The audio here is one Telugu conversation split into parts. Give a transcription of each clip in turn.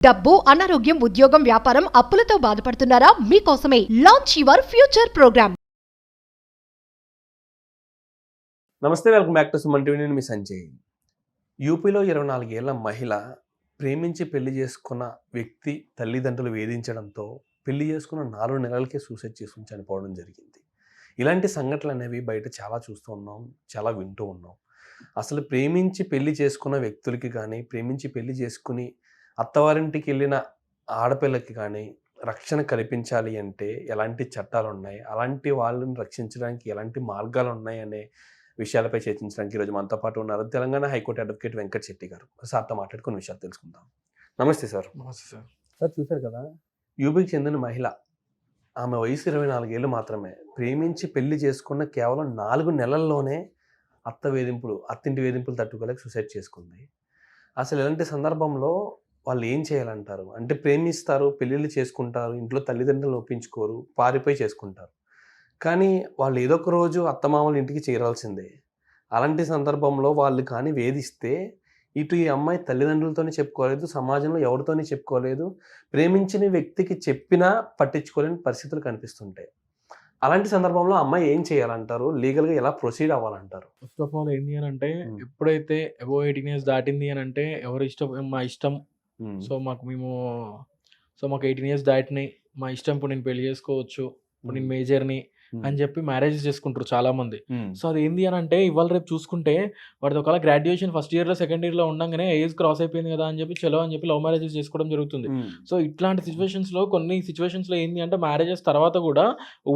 డబ్బు అనారోగ్యం ఉద్యోగం వ్యాపారం అప్పులతో బాధపడుతున్నారా? మీకోసమే లాంచ్ యువర్ ఫ్యూచర్ ప్రోగ్రామ్ నమస్తే welcome back to Suman TV. నేను మీ సంజయ్. యూపీలో ఇరవై నాలుగేళ్ళ మహిళ ప్రేమించి పెళ్ళి చేసుకున్న వ్యక్తి తల్లిదండ్రులు వేధించడంతో పెళ్ళి చేసుకున్న నాలుగు నెలలకే సూసైడ్ చేసుకుని చనిపోవడం జరిగింది. ఇలాంటి సంఘటనలు అనేవి బయట చాలా చూస్తూ ఉన్నాం చాలా వింటూ ఉన్నాం. అసలు ప్రేమించి పెళ్ళి చేసుకున్న వ్యక్తులకి కానీ ప్రేమించి పెళ్ళి చేసుకుని అత్తవారింటికి వెళ్ళిన ఆడపిల్లకి కానీ రక్షణ కల్పించాలి అంటే ఎలాంటి చట్టాలు ఉన్నాయి అలాంటి వాళ్ళని రక్షించడానికి ఎలాంటి మార్గాలు ఉన్నాయి అనే విషయాలపై చర్చించడానికి ఈరోజు మనతో పాటు ఉన్నారు Telangana high court advocate Venkat Shetty garu. సార్తో మాట్లాడుకున్న విషయాలు తెలుసుకుందాం. నమస్తే సార్. నమస్తే సార్. సార్ చూశారు కదా యూపీకి చెందిన మహిళ. ఆమె వయసు ఇరవై నాలుగేళ్ళు మాత్రమే. ప్రేమించి పెళ్ళి చేసుకున్న కేవలం నాలుగు నెలల్లోనే అత్త వేధింపులు అత్తింటి వేధింపులు తట్టుకోలేక సూసైడ్ చేసుకుంది. అసలు ఇలాంటి సందర్భంలో వాళ్ళు ఏం చేయాలంటారు? అంటే ప్రేమిస్తారు పెళ్ళిళ్ళు చేసుకుంటారు ఇంట్లో తల్లిదండ్రులు ఒప్పించుకోరు పారిపోయి చేసుకుంటారు. కానీ వాళ్ళు ఏదో ఒక రోజు అత్తమామల ఇంటికి చేరాల్సిందే. అలాంటి సందర్భంలో వాళ్ళు కానీ వేధిస్తే ఇటు ఈ అమ్మాయి తల్లిదండ్రులతోనే చెప్పుకోలేదు సమాజంలో ఎవరితోని చెప్పుకోలేదు ప్రేమించిన వ్యక్తికి చెప్పినా పట్టించుకోలేని పరిస్థితులు కనిపిస్తుంటాయి. అలాంటి సందర్భంలో అమ్మాయి ఏం చేయాలంటారు? లీగల్గా ఎలా ప్రొసీడ్ అవ్వాలంటారు? ఫస్ట్ ఆఫ్ ఆల్ ఏంటి అని అంటే. ఎప్పుడైతే అబో ఎయిటీన్ ఇయర్స్ దాటింది అని అంటే ఎవరు ఇష్టం మా ఇష్టం సో మాకు మేము సో మాకు ఎయిటీన్ ఇయర్స్ దాటినాయి మా ఇష్టం ఇప్పుడు నేను పెళ్ళి చేసుకోవచ్చు. ఇప్పుడు నేను మేజర్ని అని చెప్పి మ్యారేజెస్ చేసుకుంటారు చాలా మంది సో అది ఏంది అని అంటే ఇవాళ రేపు చూసుకుంటే వాడిది ఒకవేళ గ్రాడ్యుయేషన్ ఫస్ట్ ఇయర్లో సెకండ్ ఇయర్లో ఉండగానే ఏజ్ క్రాస్ అయిపోయింది కదా అని చెప్పి చలో అని చెప్పి లవ్ మ్యారేజెస్ చేసుకోవడం జరుగుతుంది. సో ఇట్లాంటి సిచ్యువేషన్స్లో కొన్ని సిచ్యువేషన్స్లో ఏంది అంటే మ్యారేజెస్ తర్వాత కూడా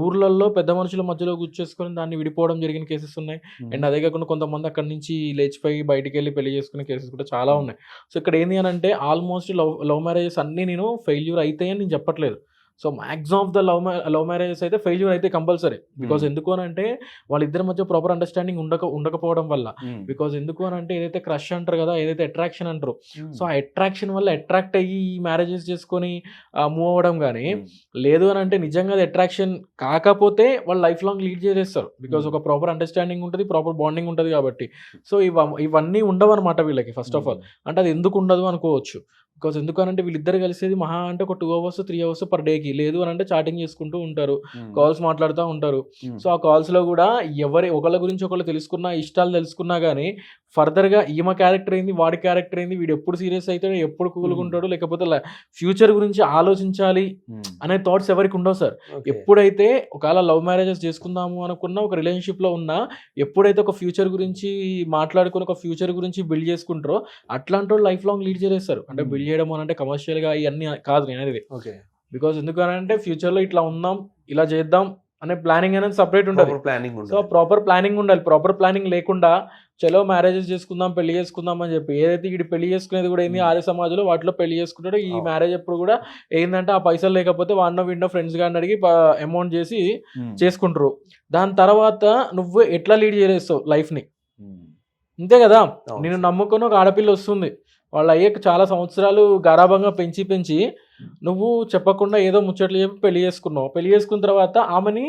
ఊర్లలో పెద్ద మనుషుల మధ్యలో కూర్చేసుకొని దాన్ని విడిపోవడం జరిగిన కేసెస్ ఉన్నాయి. అండ్ అదే కాకుండా కొంతమంది అక్కడి నుంచి లేచిపోయి బయటికి వెళ్ళి పెళ్ళి చేసుకునే కేసెస్ కూడా చాలా ఉన్నాయి. సో ఇక్కడ ఏంది అని అంటే ఆల్మోస్ట్ లవ్ లవ్ మ్యారేజెస్ అన్నీ నేను ఫెయిల్యూర్ అవుతాయని నేను చెప్పట్లేదు. So maximum of the love love marriages అయితే ఫెయిల్యూర్ అయితే కంపల్సరీ బికాస్ Hmm. ఎందుకు అని అంటే వాళ్ళిద్దరి మధ్య ప్రాపర్ అండర్స్టాండింగ్ ఉండక ఉండకపోవడం వల్ల. బికాస్ ఎందుకు అని అంటే ఏదైతే క్రష్ అంటారు కదా ఏదైతే అట్రాక్షన్ అంటారు. సో ఆ అట్రాక్షన్ వల్ల అట్రాక్ట్ అయ్యి ఈ మ్యారేజెస్ చేసుకొని మూవ్ అవ్వడం కానీ లేదు అని అంటే నిజంగా అది అట్రాక్షన్ కాకపోతే వాళ్ళు లైఫ్ లాంగ్ లీడ్ చేసేస్తారు. Because Hmm. ఒక ప్రాపర్ అండర్స్టాండింగ్ ఉంటుంది ప్రాపర్ బాండింగ్ ఉంటుంది కాబట్టి. సో ఇవ ఇవన్నీ ఉండవు అనమాట వీళ్ళకి ఫస్ట్ ఆఫ్ ఆల్ అంటే అది ఎందుకు ఉండదు అనుకోవచ్చు. బికాస్ ఎందుకు అంటే వీళ్ళిద్దరు కలిసేది మహా అంటే ఒక two hours three hours per డేకి లేదు అని అంటే చాటింగ్ చేసుకుంటూ ఉంటారు. కాల్స్ మాట్లాడుతూ ఉంటారు. సో ఆ కాల్స్లో కూడా ఎవరి ఒకళ్ళ గురించి ఒకళ్ళు తెలుసుకున్నా ఇష్టాలు తెలుసుకున్నా కానీ ఫర్దర్గా ఈమె క్యారెక్టర్ ఏంది వాడి క్యారెక్టర్ ఏంది వీడు ఎప్పుడు సీరియస్ అవుతాడు ఎప్పుడు కూలుకుంటాడు లేకపోతే ఫ్యూచర్ గురించి ఆలోచించాలి అనే థాట్స్ ఎవరికి ఉండవు సార్. ఎప్పుడైతే ఒకవేళ లవ్ మ్యారేజెస్ చేసుకుందాము అనుకున్న ఒక రిలేషన్షిప్లో ఉన్నా ఎప్పుడైతే ఒక ఫ్యూచర్ గురించి మాట్లాడుకుని ఒక ఫ్యూచర్ గురించి బిల్డ్ చేసుకుంటారో అట్లాంటి వాళ్ళు లైఫ్ లాంగ్ లీడ్ చేస్తారు అంటే Hmm. బిల్డ్ చేయడం అని అంటే కమర్షియల్గా ఇవన్నీ కాదు నేను అనేది ఓకే. బికాస్ ఎందుకనంటే ఫ్యూచర్లో ఇట్లా ఉందాం ఇలా చేద్దాం అనే ప్లానింగ్ అనేది సపరేట్ ఉంటుంది. ప్లానింగ్ సో ప్రాపర్ ప్లానింగ్ ఉండాలి. ప్రాపర్ ప్లానింగ్ లేకుండా చలో మ్యారేజెస్ చేసుకుందాం పెళ్ళి చేసుకుందాం అని చెప్పి ఏదైతే ఇటు పెళ్ళి చేసుకునేది కూడా ఏంది? Hmm. ఆర్య సమాజంలో వాటిలో పెళ్ళి చేసుకుంటాడు. ఈ. మ్యారేజ్ ఎప్పుడు కూడా ఏంటంటే ఆ పైసలు లేకపోతే వాడినో వీడినో ఫ్రెండ్స్ గారిని అడిగి అమౌంట్ చేసి చేసుకుంటారు. దాని తర్వాత నువ్వు ఎట్లా లీడ్ చేస్తావు లైఫ్ని అంతే కదా? నేను నమ్ముకొని ఒక ఆడపిల్ల వస్తుంది. వాళ్ళు అయ్యాక చాలా సంవత్సరాలు గారాభంగా పెంచి పెంచి నువ్వు చెప్పకుండా ఏదో ముచ్చట్లు చెప్పి పెళ్ళి చేసుకున్నావు. పెళ్ళి చేసుకున్న తర్వాత ఆమెని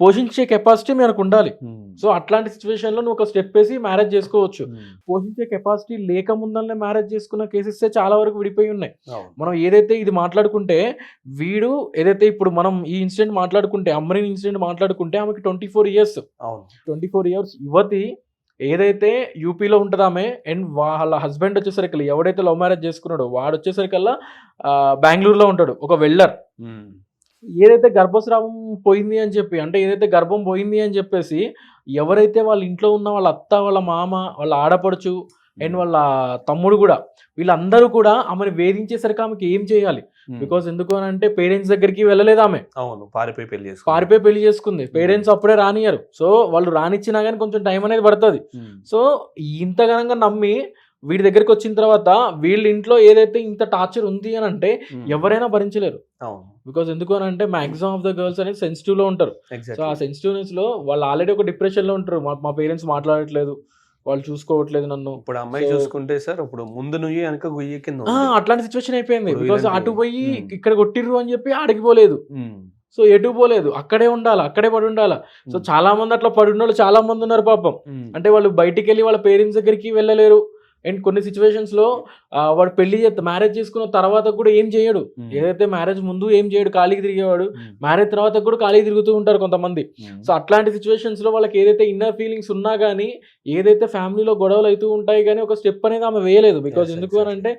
పోషించే కెపాసిటీ మనకు ఉండాలి. సో అట్లాంటి సిచ్యువేషన్లో నువ్వు ఒక స్టెప్ వేసి మ్యారేజ్ చేసుకోవచ్చు. పోషించే కెపాసిటీ లేక ముందరనే మ్యారేజ్ చేసుకున్న కేసెస్ చాలా వరకు విడిపోయి ఉన్నాయి. మనం ఏదైతే ఇది మాట్లాడుకుంటే వీడు ఏదైతే ఇప్పుడు మనం ఈ ఇన్సిడెంట్ మాట్లాడుకుంటే అమ్మరిన్ ఇన్సిడెంట్ మాట్లాడుకుంటే ఆమెకి ట్వంటీ ఫోర్ ఇయర్స్ అవును. ట్వంటీ ఫోర్ ఇయర్స్ యువతి ఏదైతే యూపీలో ఉంటుంది ఆమె అండ్ వాళ్ళ హస్బెండ్ వచ్చేసరికి ఎవడైతే లవ్ మ్యారేజ్ చేసుకున్నాడో వాడు వచ్చేసరికల్లా బెంగళూరులో ఉంటాడు ఒక వెల్డర్ ఏదైతే గర్భస్రావం పోయింది అని చెప్పి అంటే ఏదైతే గర్భం పోయింది అని చెప్పేసి ఎవరైతే వాళ్ళ ఇంట్లో ఉన్న వాళ్ళ అత్త వాళ్ళ మామ వాళ్ళ ఆడపడుచు అండ్ వాళ్ళ తమ్ముడు కూడా వీళ్ళందరూ కూడా ఆమెను వేధించేసరికి ఆమెకి ఏం చేయాలి? బికాస్ ఎందుకు అని అంటే పేరెంట్స్ దగ్గరికి వెళ్ళలేదు ఆమె. అవును పారిపోయి పెళ్ళి చేసుకో పారిపోయి పెళ్ళి చేసుకుంది. పేరెంట్స్ అప్పుడే రానియరు సో వాళ్ళు రానిచ్చినా కానీ కొంచెం టైం అనేది పడుతుంది. సో ఇంతగానంగా నమ్మి వీడి దగ్గరికి వచ్చిన తర్వాత వీళ్ళ ఇంట్లో ఏదైతే ఇంత టార్చర్ ఉంది అని అంటే ఎవరైనా భరించలేరు. బికాస్ ఎందుకు అని అంటే మాక్సిమం ఆఫ్ ద గర్ల్స్ అనేది సెన్సిటివ్లో ఉంటారు. సో ఆ సెన్సిటివ్నెస్లో వాళ్ళు ఆల్రెడీ ఒక డిప్రెషన్లో ఉంటారు. మా పేరెంట్స్ మాట్లాడట్లేదు. వాళ్ళు చూసుకోవట్లేదు నన్ను ఇప్పుడు అమ్మాయి చూసుకుంటే సార్ ఇప్పుడు ముందు నుయ్యి వెనక గుయ్యి కింద. అట్లాంటి సిచ్యువేషన్ అయిపోయింది బికాస్ అటు పోయి. ఇక్కడ కొట్టిర్రు అని చెప్పి ఆడికి పోలేదు. సో ఎటు పోలేదు అక్కడే ఉండాలి అక్కడే పడి ఉండాలి సో. చాలా మంది అట్లా పడి ఉన్న వాళ్ళు చాలా మంది ఉన్నారు పాపం. అంటే వాళ్ళు బయటికి వెళ్ళి వాళ్ళ పేరెంట్స్ దగ్గరికి వెళ్ళలేరు అండ్ కొన్ని సిచ్యువేషన్స్లో వాడు పెళ్ళి చేస్తా మ్యారేజ్ చేసుకున్న తర్వాత కూడా ఏం చేయడు. ఏదైతే మ్యారేజ్ ముందు ఏం చేయడు ఖాళీకి తిరిగేవాడు. మ్యారేజ్ తర్వాత కూడా ఖాళీ తిరుగుతూ ఉంటారు కొంతమంది. సో అట్లాంటి సిచ్యువేషన్స్లో వాళ్ళకి ఏదైతే ఇన్నర్ ఫీలింగ్స్ ఉన్నా కానీ ఏదైతే ఫ్యామిలీలో గొడవలు అవుతూ ఉంటాయి కానీ ఒక స్టెప్ అనేది ఆమె వేయలేదు బికాజ్ ఎందుకు అని. అంటే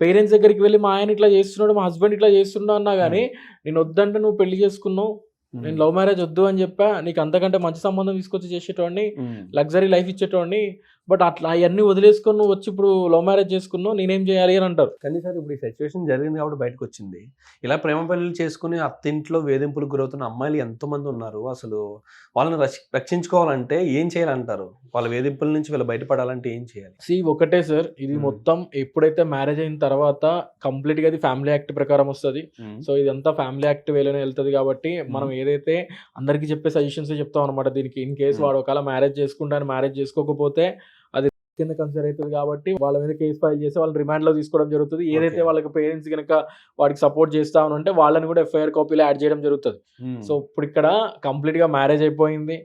పేరెంట్స్ దగ్గరికి వెళ్ళి మా ఆయన ఇట్లా చేస్తున్నాడు మా హస్బెండ్ ఇట్లా చేస్తున్నాడు అన్నా కానీ నేను వద్దంటే నువ్వు పెళ్ళి చేసుకున్నావు నేను లవ్ మ్యారేజ్ వద్దు అని చెప్పా నీకు అంతకంటే మంచి సంబంధం తీసుకొచ్చి చేసేటోడిని. లగ్జరీ లైఫ్ ఇచ్చేటోడిని బట్ అట్లా అవన్నీ వదిలేసుకొని నువ్వు వచ్చి ఇప్పుడు లవ్ మ్యారేజ్ చేసుకున్నావు నేనేం చేయాలి అని అంటారు. కానీ సార్ ఇప్పుడు ఈ సిచ్యువేషన్ జరిగింది కాబట్టి బయటకు వచ్చింది. ఇలా ప్రేమ పెళ్ళి చేసుకుని అత్తింట్లో వేధింపులకు గురవుతున్న అమ్మాయిలు ఎంతో మంది ఉన్నారు. అసలు వాళ్ళని రక్ష- రక్షించుకోవాలంటే ఏం చేయాలంటారు వాళ్ళ వేధింపుల నుంచి వీళ్ళు బయటపడాలంటే ఏం చేయాలి? సి ఒకటే సార్ ఇది Hmm. మొత్తం ఎప్పుడైతే మ్యారేజ్ అయిన తర్వాత కంప్లీట్గా ఇది ఫ్యామిలీ యాక్ట్ ప్రకారం వస్తుంది. సో ఇదంతా ఫ్యామిలీ యాక్ట్ వేలోనే వెళ్తుంది కాబట్టి మనం ఏదైతే అందరికీ చెప్పే సజెషన్స్ చెప్తాం అనమాట దీనికి. In case Hmm. వాడు ఒకవేళ మ్యారేజ్ చేసుకుంటాను మ్యారేజ్ చేసుకోకపోతే అది కింద కన్సిడర్ అవుతుంది కాబట్టి వాళ్ళ మీద కేసు ఫైల్ చేసి వాళ్ళని రిమాండ్లో తీసుకోవడం జరుగుతుంది ఏదైతే. వాళ్ళకి పేరెంట్స్ కనుక వాడికి సపోర్ట్ చేస్తా ఉంటే వాళ్ళని కూడా ఎఫ్ఐఆర్ కాపీలో యాడ్ చేయడం జరుగుతుంది. సో ఇప్పుడు ఇక్కడ కంప్లీట్గా మ్యారేజ్ అయిపోయింది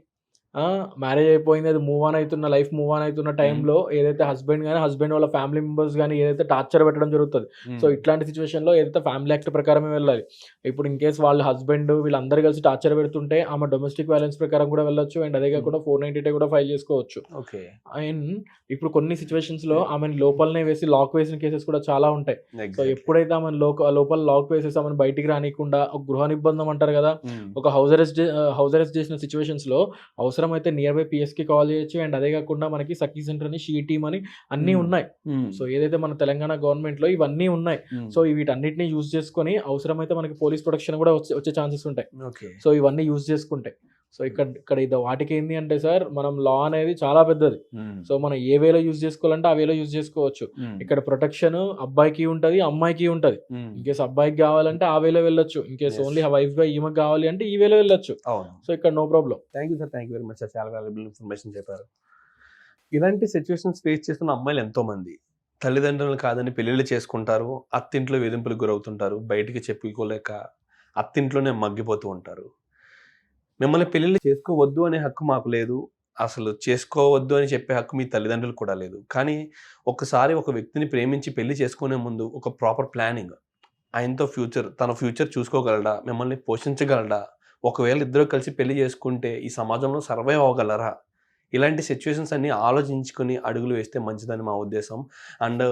మ్యారేజ్ అయిపోయింది అది మూవ్ ఆన్ అవుతున్న లైఫ్ మూవ్ ఆన్ అవుతున్న టైంలో ఏదైతే హస్బెండ్ కానీ హస్బెండ్ వాళ్ళ ఫ్యామిలీ మెంబర్స్ కానీ ఏదైతే టార్చర్ పెట్టడం జరుగుతుంది. Hmm. సో ఇట్లాంటి సిచ్యువేషన్లో ఏదైతే ఫ్యామిలీ యాక్ట్ ప్రకారమే వెళ్ళాలి. ఇప్పుడు ఇన్ కేస్ వాళ్ళ హస్బెండ్ వీళ్ళందరూ కలిసి టార్చర్ పెడుతుంటే ఆమె డొమెస్టిక్ వైలెన్స్ ప్రకారం కూడా వెళ్ళొచ్చు అండ్ అదే కాకుండా ఫోర్ నైన్టీ కూడా ఫైల్ చేసుకోవచ్చు. ఓకే అండ్ ఇప్పుడు కొన్ని సిచ్యువేషన్స్లో ఆమెను లోపలనే వేసి లాక్ వేసిన కేసెస్ కూడా చాలా ఉంటాయి. సో. ఎప్పుడైతే ఆమె లోపల లాక్ వేసేసి ఆమెను బయటికి రానికుండా ఒక గృహ నిబంధం అంటారు కదా Hmm. ఒక హౌస్ అరెస్ట్ హౌస్ అరెస్ట్ చేసిన సిచ్యువేషన్స్లో అవసరం అయితే నియర్ బై పిఎస్కి కాల్ చేయొచ్చు అండ్ అదే కాకుండా మనకి సఖీ సెంటర్ అని షీ టీమ్ అని అన్ని Hmm. ఉన్నాయి Hmm. సో ఏదైతే మన తెలంగాణ గవర్నమెంట్లో ఇవన్నీ ఉన్నాయి Hmm. సో వీటన్నిటిని యూజ్ చేసుకొని అవసరమైతే మనకి పోలీస్ ప్రొటెక్షన్ కూడా వచ్చే ఛాన్సెస్ ఉంటాయి ఓకే సో ఇవన్నీ యూజ్ చేసుకుంటే సో ఇక్కడ ఇక్కడ ఇది వాటికి ఏంటి అంటే సార్ మనం లా అనేది చాలా పెద్దది. Hmm. సో మనం ఏ వేలో యూజ్ చేసుకోవాలంటే ఆ వేలో యూజ్ చేసుకోవచ్చు. Hmm. ఇక్కడ ప్రొటెక్షన్ అబ్బాయికి ఉంటది అమ్మాయికి ఉంటది. ఇన్ కేసు అబ్బాయికి కావాలంటే ఆ వేలో వెళ్ళొచ్చు. In case. ఓన్లీ వైఫ్గా ఈమెకి కావాలి అంటే ఈ వేలో వెళ్ళొచ్చు. అవును. సో ఇక్కడ no problem thank you sir thank you very much sir చాలా వాల్యుబుల్ ఇన్ఫర్మేషన్ చెప్పారు. ఇలాంటి సిచ్యువేషన్స్ ఫేస్ చేస్తున్న అమ్మాయిలు ఎంతో మంది తల్లిదండ్రులు కాదని పెళ్ళిళ్ళు చేసుకుంటారు అత్తింట్లో వేధింపులకు గురవుతుంటారు బయటికి చెప్పుకోలేక అత్తింట్లోనే మగ్గిపోతూ ఉంటారు. మిమ్మల్ని పెళ్ళిళ్ళు చేసుకోవద్దు అనే హక్కు మాకు లేదు. అసలు చేసుకోవద్దు అని చెప్పే హక్కు మీ తల్లిదండ్రులు కూడా లేదు. కానీ ఒకసారి ఒక వ్యక్తిని ప్రేమించి పెళ్ళి చేసుకునే ముందు ఒక ప్రాపర్ ప్లానింగ్. ఆయనతో ఫ్యూచర్ తన ఫ్యూచర్ చూసుకోగలడా? మిమ్మల్ని పోషించగలడా? ఒకవేళ ఇద్దరు కలిసి పెళ్ళి చేసుకుంటే ఈ సమాజంలో సర్వైవ్ అవ్వగలరా? ఇలాంటి సిచ్యువేషన్స్ అన్నీ ఆలోచించుకొని అడుగులు వేస్తే మంచిదని మా ఉద్దేశం. అండ్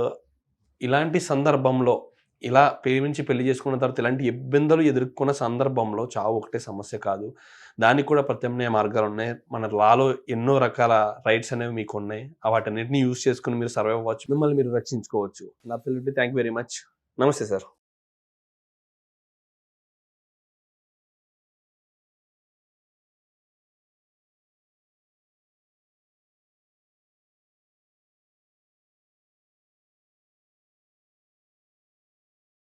ఇలాంటి సందర్భంలో ఇలా ప్రేమించి పెళ్ళి చేసుకున్న తర్వాత ఇలాంటి ఇబ్బందులు ఎదుర్కొన్న సందర్భంలో చావు ఒకటే సమస్య కాదు. దానికి కూడా ప్రత్యామ్నాయ మార్గాలు ఉన్నాయి. మన లాలో ఎన్నో రకాల రైట్స్ అనేవి మీకు ఉన్నాయి. వాటన్నిటిని యూజ్ చేసుకుని మీరు సర్వైవ్ అవ్వచ్చు. మిమ్మల్ని మీరు రక్షించుకోవచ్చు. నా పిల్లలు థ్యాంక్ వెరీ మచ్. నమస్తే సార్.